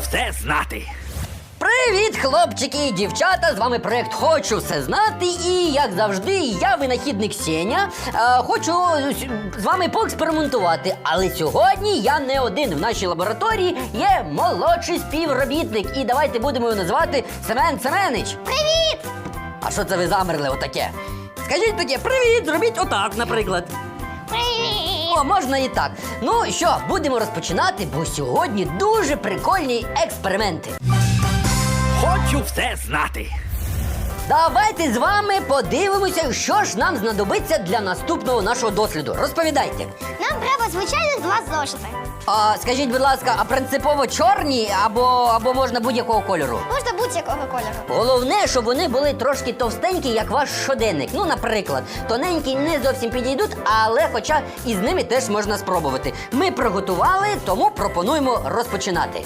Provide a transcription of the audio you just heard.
все знати. Привіт, хлопчики і дівчата! З вами проект Хочу все знати. І як завжди, я винахідник Сеня. Е, хочу з- з вами поекспериментувати. Але сьогодні я не один. В нашій лабораторії є молодший співробітник. І давайте будемо його називати Семен Семенич. Привіт! А що це ви замерли отаке? Скажіть таке, привіт, зробіть отак, наприклад. О, можна і так. Ну що, будемо розпочинати, бо сьогодні дуже прикольні експерименти. Хочу все знати. Давайте з вами подивимося, що ж нам знадобиться для наступного нашого досліду. Розповідайте. Нам треба звичайних два зошити. А скажіть, будь ласка, а принципово чорні або, або можна будь-якого кольору? Можна будь-якого кольору. Головне, щоб вони були трошки товстенькі, як ваш щоденник. Ну, наприклад, тоненькі не зовсім підійдуть, але хоча і з ними теж можна спробувати. Ми приготували, тому пропонуємо розпочинати.